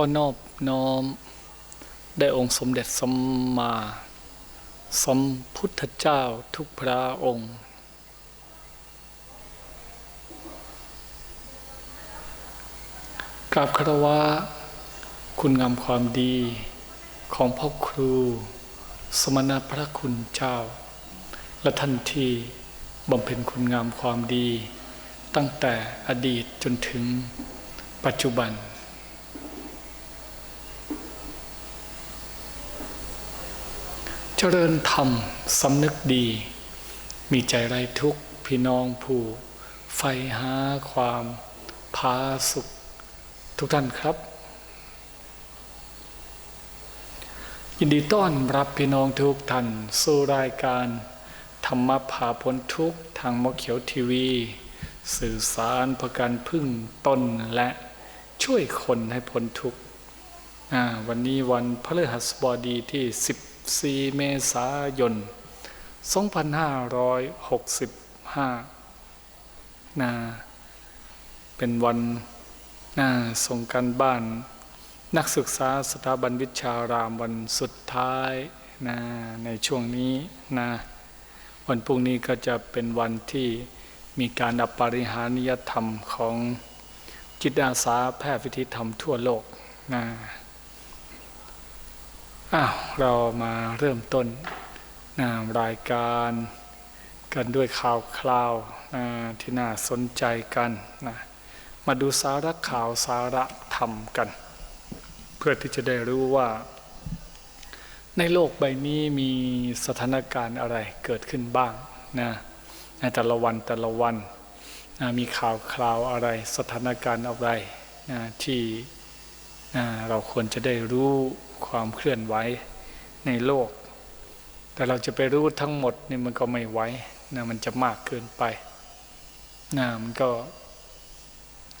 อนอบน้อม ได้องค์สมเด็จสัมมาสัมพุทธเจ้าทุกพระองค์ กราบคารวะคุณงามความดีของพ่อครู สมณพระคุณเจ้า และท่านที่บำเพ็ญคุณงามความดี ตั้งแต่อดีตจนถึงปัจจุบัน เจ ริญธรรมสำนึกดี มีใจไรทุกพี่น้องผู้ใฝ่หาความพาสุข ทุกท่านครับ ยินดีต้อนรับพี่น้องทุกท่านสู่รายการ ธรรมะผ่าพ้นทุกทางมกเขียวทีวี สื่อสารประกันพึ่งตนและช่วยคนให้พ้นทุกวันนี้วันพฤหัสบดีที่ 14 เมษายน 2565นะเป็นวันนะส่งกันบ้าน นักศึกษาสถาบันวิชารามวันสุดท้ายนะในช่วงนี้นะวันพรุ่งนี้ก็จะเป็นวันที่มีการอปาริหานิยธรรมของจิตอาสาแพทย์วิธีธรรมทั่วโลกนะ อ้าวเรามาเริ่มต้นนะรายการกันด้วยข่าวคราวนะที่น่าสนใจกันนะมาดูสาระข่าวสาระธรรมกัน เพื่อที่จะได้รู้ว่า ในโลกใบนี้มีสถานการณ์อะไรเกิดขึ้นบ้างนะในแต่ละวันแต่ละวันนะมีข่าวคราวอะไรสถานการณ์อะไรนะที่ เราควรจะได้รู้ความเคลื่อนไหวในโลก แต่เราจะไปรู้ทั้งหมดนี่มันก็ไม่ไหวนะมันจะมากเกินไปนะมันก็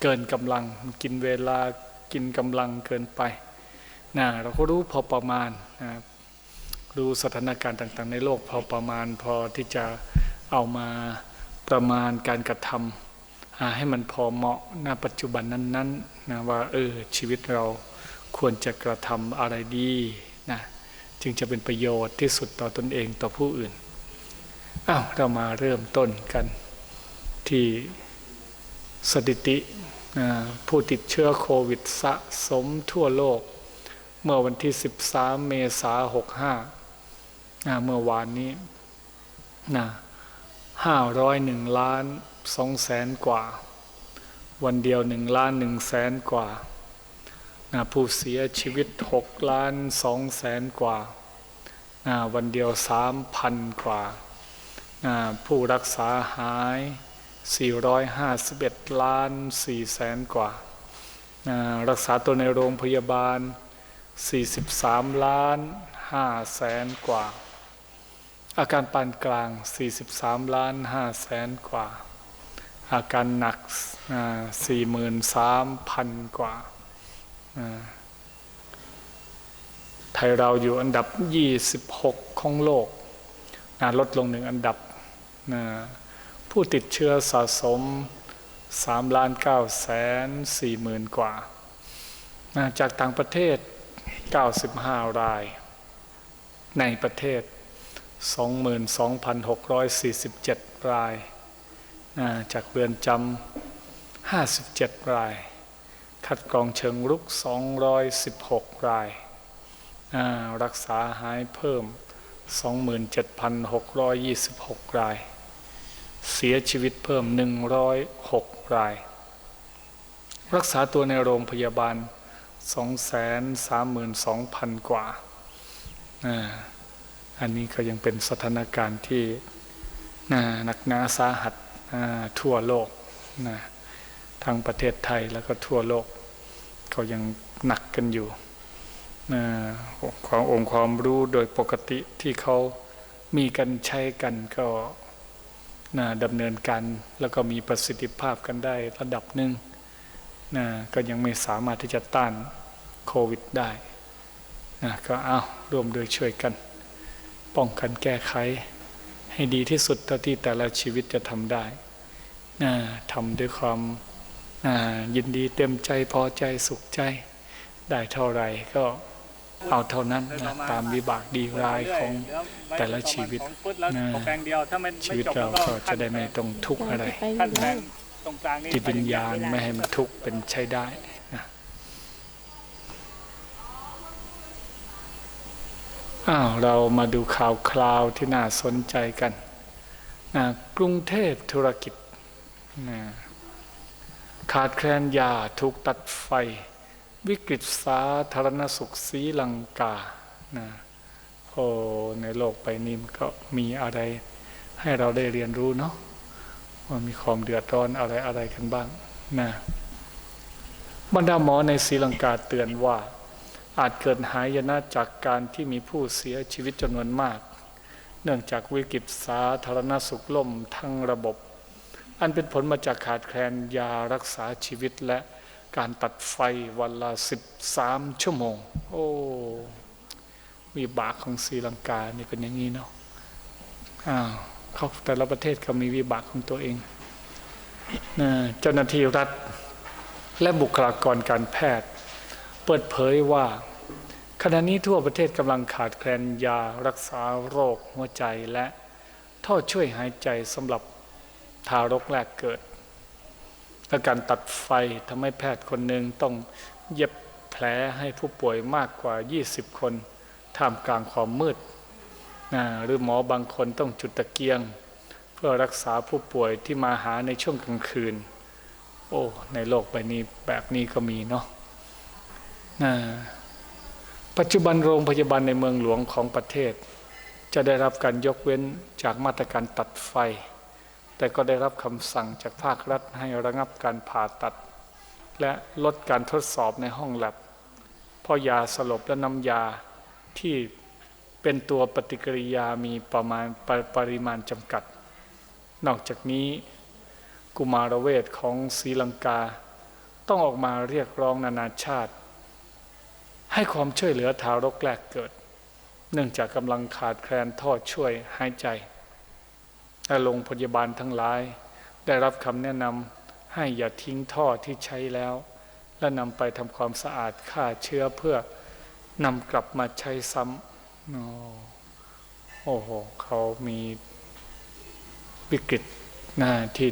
เกินกำลังมันกินเวลากินกำลังเกินไปนะเราก็รู้พอประมาณนะรู้สถานการณ์ต่าง ๆ ในโลกพอประมาณพอที่จะเอามาประมาณการกระทำ ให้มันพอเหมาะณปัจจุบันนั้นๆนะว่าเออชีวิตเราควรจะกระทำอะไรดีนะจึงจะเป็นประโยชน์ที่สุดต่อตนเองต่อผู้อื่นอ้าวเรามาเริ่มต้นกันที่สถิติผู้ติดเชื้อโควิดสะสมทั่วโลก เมื่อวันที่ 13 เมษายน 65 เมื่อวานนี้นะ501 ล้าน 2แสนกว่า วันเดียว1ล้าน1แสนกว่านะผู้เสียชีวิต6ล้าน2แสนกว่านะวันเดียว3,000กว่านะผู้รักษาหาย 451 ล้าน4แสนกว่ารักษาตัวในโรงพยาบาล 43 ล้าน5แสนกว่า อาการปานกลาง 43 ล้าน5แสนกว่า อาการหนัก43,000กว่า ไทยเราอยู่อันดับ 26 ของโลก ลดลงหนึ่งอันดับ ผู้ติดเชื้อสะสม3ล้าน9แสน4หมื่นกว่า จากต่างประเทศ 95 ราย ในประเทศ 22,647 ราย จากเรือนจำ57 ราย คัดกรองเชิงรุก 216 ราย รักษาหายเพิ่ม 27,626 ราย เสียชีวิตเพิ่ม 106 ราย รักษาตัวในโรงพยาบาล 232,000 กว่า อันนี้ก็ยังเป็นสถานการณ์ที่หนักหนาสาหัส ทั่วโลกนะทั้งประเทศไทยแล้วก็ทั่วโลก ก็ยังหนักกันอยู่ความองค์ความรู้โดยปกติที่เขามีกันใช้กันก็ดำเนินการแล้วก็มีประสิทธิภาพกันได้ระดับหนึ่งนะก็ยังไม่สามารถที่จะต้านโควิดได้นะก็เอาร่วมโดยช่วยกัน ป้องกันแก้ไข ให้ดีที่สุดเท่าที่แต่ละชีวิตจะทำได้ ทำด้วยความยินดีเต็มใจพอใจสุขใจ ได้เท่าไหร่ก็เอาเท่านั้นนะตามวิบากดีร้ายของแต่ละชีวิตของพุทธแล้วนะแปลงเดียวถ้ามันชีไม่วิตจบเราแล้วก็จะได้ไม่ต้องทุกข์อะไรไปขั้นอยู่แรได้งตรงกลางนี่จิตวิญญาณไม่ให้มันทุกข์เป็นใช้ได้นะอ้าวเรามาดูข่าวคราวที่น่าสนใจกันนะกรุงเทพธุรกิจนะ ขาดแคลนยาถูกตัดไฟ วิกฤตสาธารณสุขศรีลังกานะโอ้ในโลกใบนี้มันก็มีอะไรให้เราได้เรียนรู้เนาะว่ามีความเดือดร้อนอะไรอะไรกันบ้างนะบรรดาหมอในศรีลังกาเตือนว่า อาจเกิดหายนะจากการที่มีผู้เสียชีวิตจำนวนมาก เนื่องจากวิกฤตสาธารณสุขล่มทั้งระบบ อันเป็นผลมาจากขาดแคลนยารักษาชีวิตและการตัดไฟวันละ13ชั่วโมง โอ้วิบากของศรีลังกานี่เป็นอย่างนี้เนาะอ้าวเขาแต่ละประเทศก็มีวิบากของตัวเองนะเจ้าหน้าที่รัฐและบุคลากรการแพทย์ เปิดเผยว่า ขณะนี้ทั่วประเทศกำลังขาดแคลนยารักษาโรคหัวใจและท่อช่วยหายใจสำหรับ ทารกแรกเกิด และการตัดไฟทำให้แพทย์คนหนึ่งต้องเย็บแผลให้ผู้ป่วยมากกว่า 20 คนท่ามกลางความมืดนะหรือหมอบางคนต้องจุดตะเกียง เพื่อรักษาผู้ป่วยที่มาหาในช่วงกลางคืน โอ้ ในโลกใบนี้แบบนี้ก็มีเนาะนะปัจจุบันโรงพยาบาลในเมืองหลวงของประเทศ จะได้รับการยกเว้นจากมาตรการตัดไฟ แต่ก็ได้รับคำสั่งจากภาครัฐให้ระงับการผ่าตัด และลดการทดสอบในห้องแลบเพราะยาสลบและน้ำยาที่เป็นตัวปฏิกิริยามีประมาณปรปริมาณจำกัด นอกจากนี้ กุมารเวทของศรีลังกา ต้องออกมาเรียกร้องนานาชาติ ให้ความช่วยเหลือทารกแรกเกิด เนื่องจากกำลังขาดแคลนท่อช่วยหายใจ และโรงพยาบาลทั้งหลาย ได้รับคำแนะนำให้อย่าทิ้งท่อที่ใช้แล้ว และนำไปทำความสะอาดฆ่าเชื้อเพื่อนำกลับมาใช้ซ้ำโอ้โหเขามีวิกฤตนะที่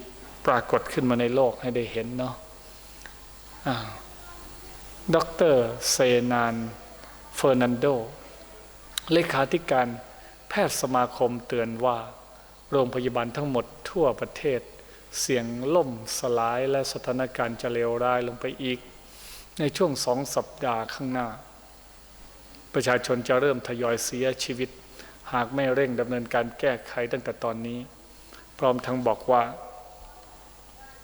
ปรากฏขึ้นมาในโลกให้ได้เห็นเนาะด็อ่าดรเซนานเฟอร์นันโด เลขาธิการแพทย์สมาคมเตือนว่า โรงพยาบาลทั้งหมดทั่วประเทศ เสียงล่มสลายและสถานการณ์จะเลวร้ายลงไปอีก ในช่วงสองสัปดาห์ข้างหน้า ประชาชนจะเริ่มทยอยเสียชีวิต หากไม่เร่งดำเนินการแก้ไขตั้งแต่ตอนนี้ พร้อมทั้งบอกว่า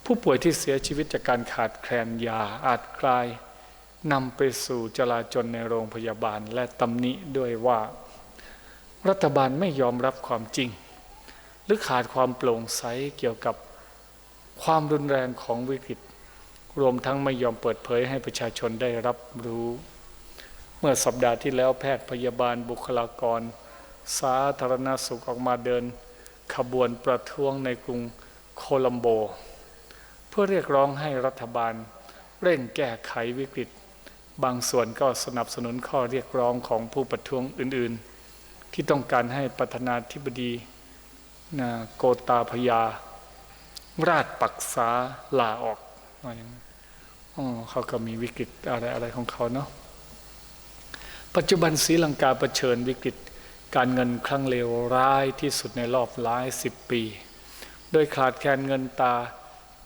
ผู้ป่วยที่เสียชีวิตจากการขาดแคลนยาอาจกลายนำไปสู่จลาจลในโรงพยาบาลและตำหนิด้วยว่า รัฐบาลไม่ยอมรับความจริง หรือขาดความโปร่งใสเกี่ยวกับความรุนแรงของวิกฤต รวมทั้งไม่ยอมเปิดเผยให้ประชาชนได้รับรู้ เมื่อสัปดาห์ที่แล้วแพทย์พยาบาลบุคลากร สาธารณสุขออกมาเดิน ขบวนประท้วงในกรุงโคลัมโบ เพื่อเรียกร้องให้รัฐบาล เร่งแก้ไขวิกฤต บางส่วนก็สนับสนุนข้อเรียกร้องของผู้ประท้วงอื่นๆ ที่ต้องการให้ประธานาธิบดี นะโกตาพยา ราชปักษาลาออกว่าอย่างนั้นอ๋อเขาก็มีวิกฤตอะไรอะไรของเขาเนาะปัจจุบันศรีลังกาเผชิญวิกฤตการเงินครั้งเลวร้ายที่สุดในรอบหลายสิบปี โดยขาดแคลนเงินตา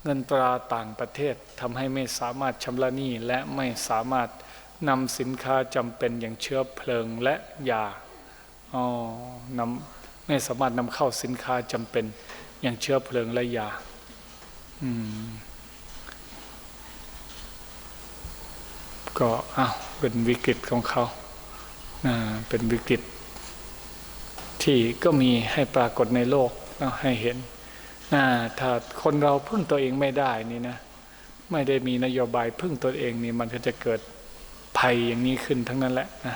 เงินตราต่างประเทศทำให้ไม่สามารถชำระหนี้และไม่สามารถนำสินค้าจำเป็นอย่างเชื้อเพลิงและยาอ๋อนำ ไม่สามารถนำเข้าสินค้าจำเป็นอย่างเชื้อเพลิงและยาก็อ้าวเป็นวิกฤตของเขาเป็นวิกฤต ที่ก็มีให้ปรากฏในโลกให้เห็นนะถ้าคนเราพึ่งตัวเองไม่ได้นี่นะ ไม่ได้มีนโยบายพึ่งตัวเองนี่มันก็จะเกิดภัยอย่างนี้ขึ้นทั้งนั้นแหละนะ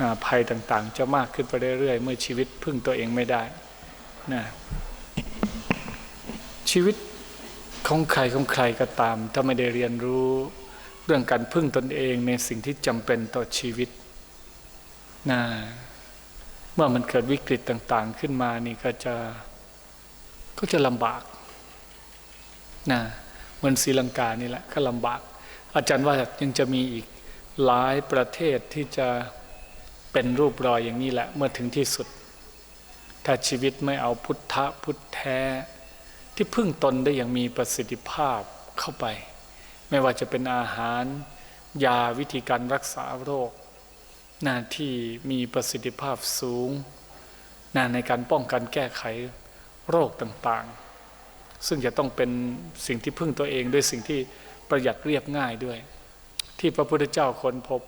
นะภัยต่างๆ จะมากขึ้นไปเรื่อยๆ เมื่อชีวิตพึ่งตัวเองไม่ได้นะชีวิตของใครของใครก็ตาม ถ้าไม่ได้เรียนรู้เรื่องการพึ่งตนเองในสิ่งที่จำเป็นต่อชีวิตนะเมื่อมันเกิดวิกฤตต่างๆ ขึ้นมานี่ก็จะก็จะลำบากนะเหมือนศรีลังกานี่แหละก็ลำบาก อาจารย์ว่ายังจะมีอีกหลายประเทศที่จะ เป็นรูปรอยอย่างนี้แหละเมื่อถึงที่สุด ถ้าชีวิตไม่เอาพุทธะพุทธแท้ ที่พึ่งตนได้อย่างมีประสิทธิภาพเข้าไป ไม่ว่าจะเป็นอาหาร ยาวิธีการรักษาโรค หน้าที่มีประสิทธิภาพสูงหน้าในการป้องกันแก้ไขโรคต่างๆ ซึ่งจะต้องเป็นสิ่งที่พึ่งตัวเองด้วยสิ่งที่ประหยัดเรียบง่ายด้วย ที่พระพุทธเจ้าค้นพบ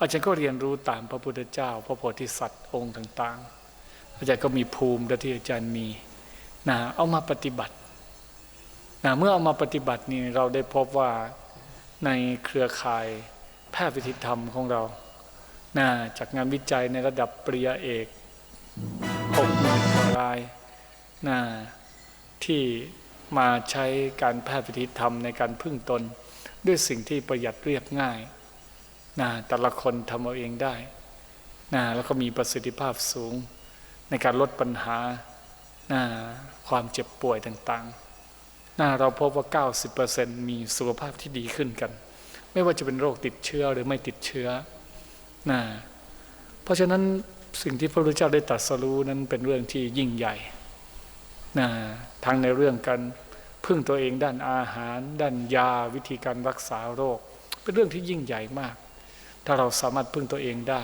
อาจารย์ก็เรียนรู้ตามพระพุทธเจ้า พระโพธิสัตว์องค์ต่างๆ อาจารย์ก็มีภูมิที่อาจารย์มีนะเอามาปฏิบัตินะเมื่อเอามาปฏิบัตินี่เราได้พบว่าในเครือข่ายแพทย์วิธีธรรมของเรานะจากงานวิจัยในระดับปริญญาเอกหกหมื่นรายนะที่มาใช้การแพทย์วิธีธรรมในการพึ่งตน ด้วยสิ่งที่ประหยัดเรียบง่าย นะแต่ละคนทำเอาเองได้นะแล้วก็มีประสิทธิภาพสูง ในการลดปัญหานะความเจ็บป่วยต่างๆนะเราพบว่า 90%มีสุขภาพที่ดีขึ้นกัน ไม่ว่าจะเป็นโรคติดเชื้อหรือไม่ติดเชื้อนะเพราะฉะนั้นสิ่งที่พระพุทธเจ้าได้ตรัสรู้นั้นเป็นเรื่องที่ยิ่งใหญ่นะทั้งในเรื่องการพึ่งตัวเองด้านอาหาร ด้านยาวิธีการรักษาโรค เป็นเรื่องที่ยิ่งใหญ่มาก ถ้าเราสามารถพึ่งตัวเองได้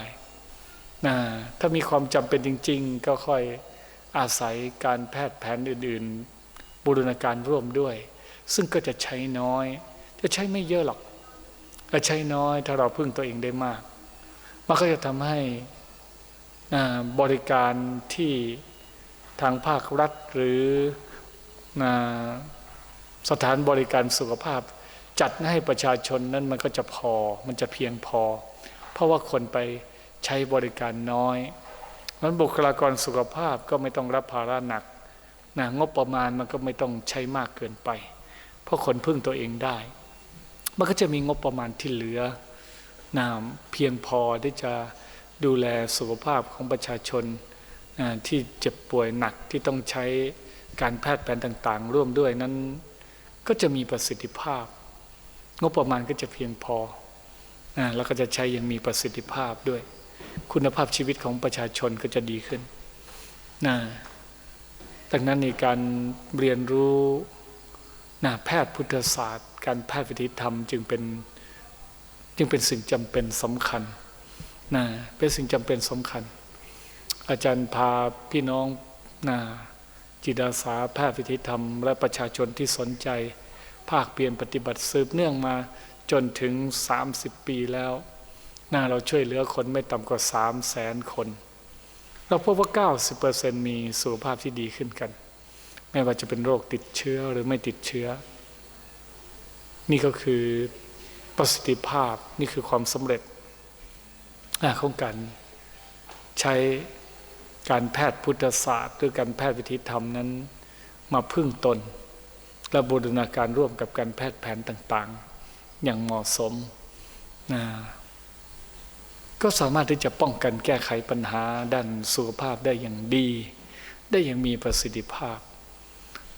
นะถ้ามีความจำเป็นจริง ๆ ก็ค่อยอาศัยการแพทย์แผนอื่น ๆ บูรณาการร่วมด้วย ซึ่งก็จะใช้น้อย จะใช้ไม่เยอะหรอกแต่ใช้น้อยถ้าเราพึ่งตัวเองได้มาก มันก็จะทำให้บริการที่ทางภาครัฐหรือสถานบริการสุขภาพ จัดให้ประชาชนนั้นมันก็จะพอ มันจะเพียงพอ เพราะว่าคนไปใช้บริการน้อยนั้นบุคลากรสุขภาพก็ไม่ต้องรับภาระหนักนะงบประมาณมันก็ไม่ต้องใช้มากเกินไป เพราะคนพึ่งตัวเองได้ มันก็จะมีงบประมาณที่เหลือนะเพียงพอที่จะดูแลสุขภาพของประชาชนที่เจ็บป่วยหนักที่ต้องใช้การแพทย์แผนต่างๆ ร่วมด้วยนั้นก็จะมีประสิทธิภาพ งบประมาณก็จะเพียงพอ แล้วก็จะใช้อย่างมีประสิทธิภาพด้วย คุณภาพชีวิตของประชาชนก็จะดีขึ้นนะดังนั้นในการเรียนรู้นะแพทย์พุทธศาสตร์ การแพทย์วิธีธรรมจึงเป็นจึงเป็นสิ่งจำเป็นสำคัญนะเป็นสิ่งจำเป็นสำคัญ อาจารย์พาพี่น้องนะจิตอาสาแพทย์วิธีธรรม และประชาชนที่สนใจ ภาคเปลี่ยนปฏิบัติสืบเนื่องมา จนถึง 30 ปีแล้วนะเราช่วยเหลือคนไม่ต่ำกว่า3 0 0แสนคน เราพบว่า 90%มีสุขภาพที่ดีขึ้นกัน ไม่ว่าจะเป็นโรคติดเชื้อหรือไม่ติดเชื้อ นี่ก็คือประสิทธิภาพนี่คือความสำเร็จของการใช้การแพทย์พุทธศาสตร์หรือการแพทย์วิธีธรรมนั้น มาพึ่งตนและบูรณาการร่วมกับการแพทย์แผนต่างๆ อย่างเหมาะสมนะก็สามารถที่จะป้องกันแก้ไขปัญหาด้านสุขภาพได้อย่างดี ได้อย่างมีประสิทธิภาพ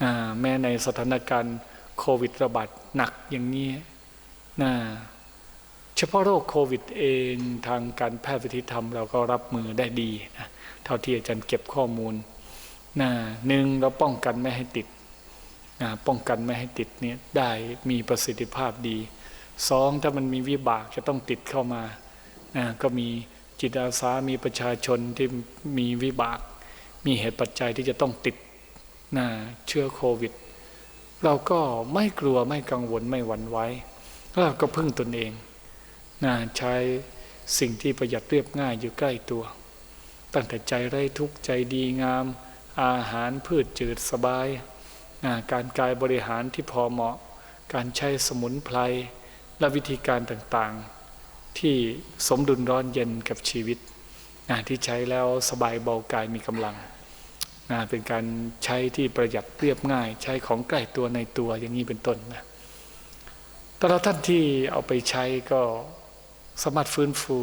นะแม้ในสถานการณ์โควิดระบาดหนักอย่างนี้นะเฉพาะโรคโควิดเองทางการแพทย์วิธีธรรมเราก็รับมือได้ดีนะเท่าที่อาจารย์เก็บข้อมูลนะหนึ่งเราป้องกันไม่ให้ติดนะป้องกันไม่ให้ติดเนี่ยได้มีประสิทธิภาพดี สองถ้ามันมีวิบากจะต้องติดเข้ามานะก็มีจิตอาสามีประชาชนที่มีวิบาก มีเหตุปัจจัยที่จะต้องติดนะเชื้อโควิด เราก็ไม่กลัวไม่กังวลไม่หวั่นไหวเราก็พึ่งตนเองนะใช้สิ่งที่ประหยัดเรียบง่ายอยู่ใกล้ตัว ตั้งแต่ใจไร้ทุกข์ใจดีงาม อาหารพืชจืดสบายนะการกายบริหารที่พอเหมาะ การใช้สมุนไพร และวิธีการต่างๆ ที่สมดุลร้อนเย็นกับชีวิตนะที่ใช้แล้วสบายเบากายมีกำลังนะเป็นการใช้ที่ประหยัดเรียบง่าย ใช้ของใกล้ตัวในตัวอย่างนี้เป็นต้นนะแต่ละท่านที่เอาไปใช้ก็สามารถฟื้นฟู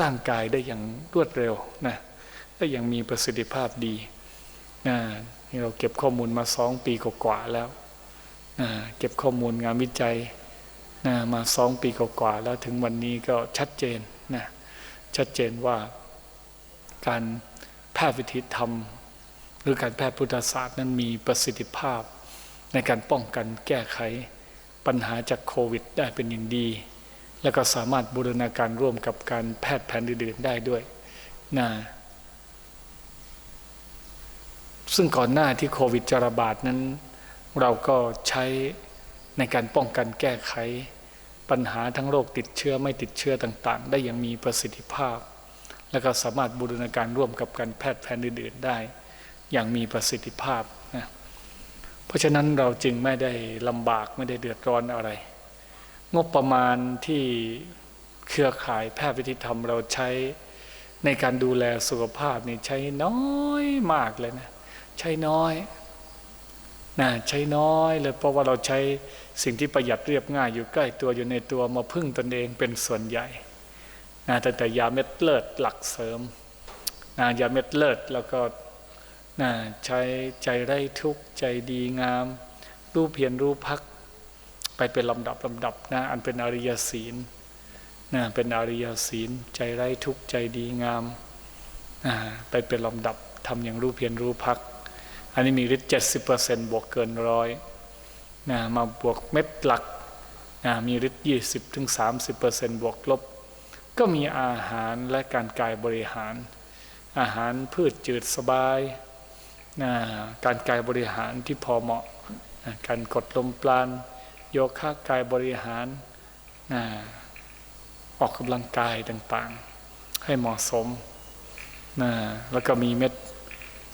ร่างกายได้อย่างรวดเร็วนะได้อย่างมีประสิทธิภาพดีนะนี่เราเก็บข้อมูลมาสองปีกว่าแล้วนะเก็บข้อมูลงานวิจัย นะมาสองปีกว่าแล้วถึงวันนี้ก็ชัดเจนนะชัดเจนว่าการแพทย์วิธีธรรม หรือการแพทย์พุทธศาสตร์นั้นมีประสิทธิภาพ ในการป้องกันแก้ไขปัญหาจากโควิดได้เป็นอย่างดี แล้วก็สามารถบูรณาการร่วมกับการแพทย์แผนอื่นๆได้ด้วยนะซึ่งก่อนหน้าที่โควิดจะระบาดนั้น เราก็ใช้ในการป้องกันแก้ไข ปัญหาทั้งโรคติดเชื้อไม่ติดเชื้อต่าง ๆ ได้อย่างมีประสิทธิภาพ แล้วก็สามารถบูรณาการร่วมกับการแพทย์แผนอื่นๆได้ อย่างมีประสิทธิภาพนะเพราะฉะนั้นเราจึงไม่ได้ลำบากไม่ได้เดือดร้อนอะไร งบประมาณที่เครือข่ายแพทย์วิธีธรรมเราใช้ในการดูแลสุขภาพนี่ใช้น้อยมากเลยนะ ใช้น้อยนะใช้น้อยเลยเพราะว่าเราใช้ สิ่งที่ประหยัดเรียบง่ายอยู่ใกล้ตัวอยู่ในตัวมาพึ่งตนเองเป็นส่วนใหญ่นะแต่แต่ยาเม็ดเลิศหลักเสริมนะยาเม็ดเลิศแล้วก็นะใช้ใจไร้ทุกข์ใจดีงาม รู้เพียรรู้พัก ไปเป็นลำดับลำดับนะอันเป็นอริยศีลนะเป็นอริยศีล ใจไร้ทุกข์ใจดีงามนะไปเป็นลำดับทำอย่างรู้เพียรรู้พัก อันนี้มีฤทธิ์เจ็ดสิบเปอร์เซ็นต์บวกเกินร้อย นะมาบวกเม็ดหลักนะมีฤทธิ์ยี่สิบถึงสามสิบเปอร์เซ็นต์บวกลบ ก็มีอาหารและการกายบริหาร อาหารพืชจืดสบายนะการกายบริหารที่พอเหมาะนะการกดลมปราณโยคะกายบริหารนะออกกำลังกายต่างๆ ให้เหมาะสมนะแล้วก็มีเม็ด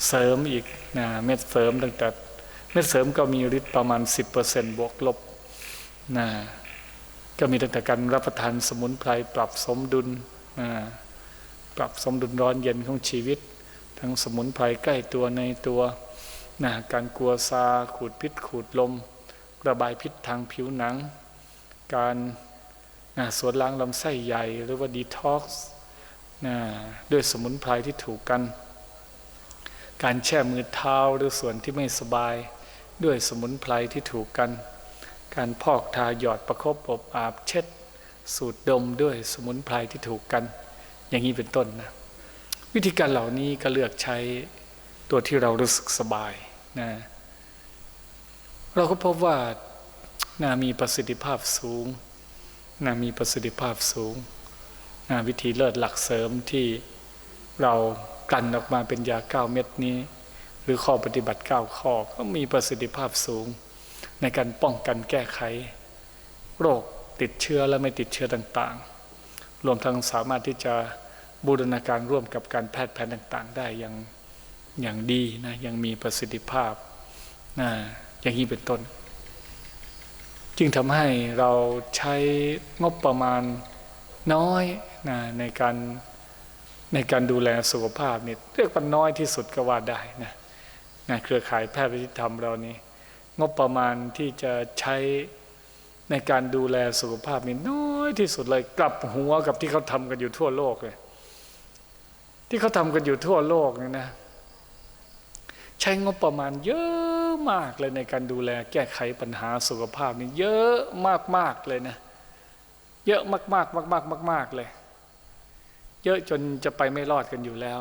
เสริมอีกนะเม็ดเสริมตั้งแต่ ม็ดเสริมก็มีฤทธิ์ประมาณ 10%บวกลบนะก็มีตั้งแต่การรับประทานสมุนไพรปรับสมดุลนะปรับสมดุลร้อนเย็นของชีวิต ทั้งสมุนไพรใกล้ตัวในตัวนะการกลัวซาขูดพิษขูดลม ระบายพิษทางผิวหนัง การนะสวนล้างลำไส้ใหญ่หรือว่าดีท็อกซ์นะด้วยสมุนไพรที่ถูกกันการแช่มือเท้าหรือส่วนที่ไม่สบาย ด้วยสมุนไพรที่ถูกกัน การพอกทาหยอดประคบอบอาบเช็ด สูดดมด้วยสมุนไพรที่ถูกกัน อย่างนี้เป็นต้นนะวิธีการเหล่านี้ก็เลือกใช้ตัวที่เรารู้สึกสบายนะเราก็พบว่านะมีประสิทธิภาพสูงนะมีประสิทธิภาพสูงนะวิธีเลิศหลักเสริมที่เรากลั่นออกมาเป็นยาเก้าเม็ดนี้ รือข้อปฏิบัติเก้าข้อก็มีประสิทธิภาพสูง ในการป้องกันแก้ไข โรคติดเชื้อและไม่ติดเชื้อต่างๆ รวมทั้งสามารถที่จะบูรณาการร่วมกับการแพทย์แผนต่างๆ ได้อย่างอย่างดีนะยังมีประสิทธิภาพนะอย่างนี้เป็นต้น จึงทำให้เราใช้งบประมาณน้อยนะในการในการดูแลสุขภาพเนี่ยเรียกว่าน้อยที่สุดก็ว่าได้นะ นะเครือข่ายแพทย์วิธรรมเรานี่งบประมาณที่จะใช้ในการดูแลสุขภาพนี่น้อยที่สุดเลยกลับหัวกับที่เขาทำกันอยู่ทั่วโลกเลย ที่เขาทำกันอยู่ทั่วโลกนี่นะ ใช้งบประมาณเยอะมากเลยในการดูแลแก้ไขปัญหาสุขภาพนี่เยอะมากๆเลยนะ เยอะมากๆมากๆมากๆเลย เยอะจนจะไปไม่รอดกันอยู่แล้ว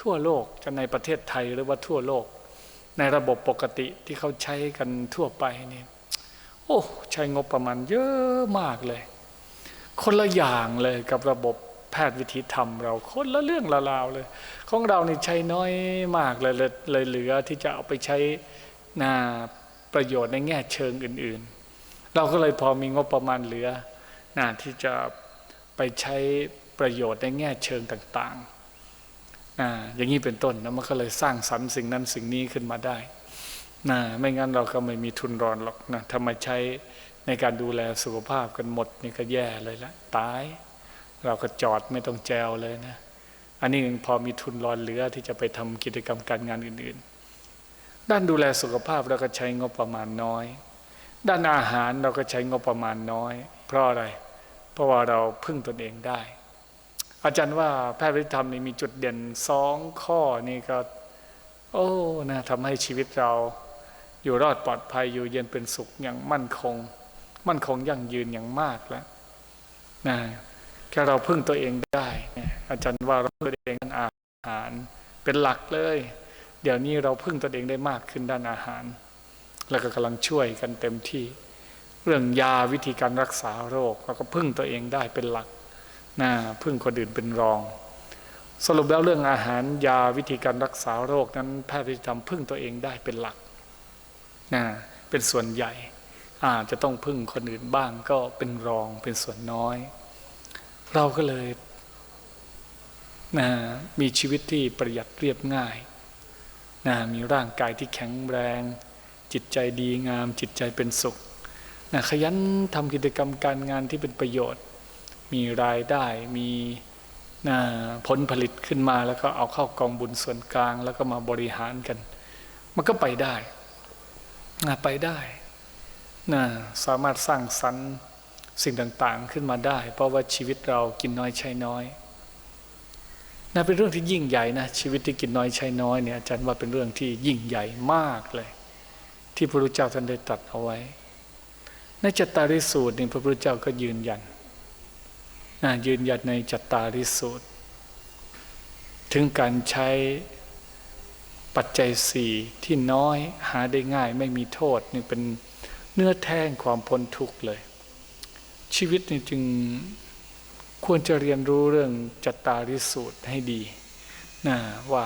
ทั่วโลกจะในประเทศไทยหรือว่าทั่วโลก ในระบบปกติที่เขาใช้กันทั่วไปนี่โอ้ใช้งบประมาณเยอะมากเลย คนละอย่างเลยกับระบบแพทย์วิธีธรรมเราคนละเรื่องละราวเลย ของเรานี่ใช้น้อยมากเลยเลยเหลือที่จะเอาไปใช้นาประโยชน์ในแง่เชิงอื่น ๆ เราก็เลยพอมีงบประมาณเหลือนาที่จะไปใช้ประโยชน์ในแง่เชิงต่างๆ นะอย่างนี้เป็นต้นแล้วมันก็เลยสร้างสรรค์สิ่งนั้นสิ่งนี้ขึ้นมาได้นะไม่งั้นเราก็ไม่มีทุนรอนหรอกนะถ้ามใช้ในการดูแลสุขภาพกันหมดนี่ก็แย่เลยละตาย เราก็จอดไม่ต้องแจวเลยนะ อันนี้พอมีทุนรอนเหลือที่จะไปทำกิจกรรมการงานอื่นๆ ด้านดูแลสุขภาพเราก็ใช้งบประมาณน้อย ด้านอาหารเราก็ใช้งบประมาณน้อย เพราะอะไร เพราะว่าเราพึ่งตนเองได้ อาจารย์ว่าแพทย์วิธรรมนี่มีจุดเด่นสองข้อนี่ก็ โอ้นะทำให้ชีวิตเราอยู่รอดปลอดภัยอยู่เย็นเป็นสุขอย่างมั่นคง มั่นคงยั่งยืนอย่างมากแล้วนะแค่เราพึ่งตัวเองได้อาจารย์ว่าเราพึ่งตัวเองด้านอาหาร เป็นหลักเลย เดี๋ยวนี้เราพึ่งตัวเองได้มากขึ้นด้านอาหาร แล้วก็กำลังช่วยกันเต็มที่ เรื่องยาวิธีการรักษาโรคเราก็พึ่งตัวเองได้เป็นหลัก นะพึ่งคนอื่นเป็นรอง สรุปแล้วเรื่องอาหารยาวิธีการรักษาโรคนั้นแพทย์วิธีธรรมพึ่งตัวเองได้เป็นหลักนะเป็นส่วนใหญ่อาจจะต้องพึ่งคนอื่นบ้างก็เป็นรองเป็นส่วนน้อย เราก็เลยนะมีชีวิตที่ประหยัดเรียบง่ายนะมีร่างกายที่แข็งแรง จิตใจดีงาม จิตใจเป็นสุขนะขยันทำกิจกรรมการงานที่เป็นประโยชน์ มีรายได้มีผลผลิตขึ้นมาแล้วก็เอาเข้ากองบุญส่วนกลาง แล้วก็มาบริหารกัน มันก็ไปได้นไปได้นะสามารถสร้างสรรค์สิ่งต่างๆขึ้นมาได้ เพราะว่าชีวิตเรากินน้อยใช้น้อยนะเป็นเรื่องที่ยิ่งใหญ่นะชีวิตที่กินน้อยใช้น้อยเนี่ยอาจารย์ว่าเป็นเรื่องที่ยิ่งใหญ่มากเลย ที่พระพุทธเจ้าท่านได้ตรัสเอาไว้ในจตาริสูตรนี่พระพุทธเจ้าก็ยืนยัน ยืนยันในจัตตาริสูตร ถึงการใช้ปัจจัยสี่ที่น้อยหาได้ง่ายไม่มีโทษนี่เป็นเนื้อแท้งความพ้นทุกข์เลย ชีวิตนี่จึงควรจะเรียนรู้เรื่องจัตตาริสูตรให้ดีนะว่า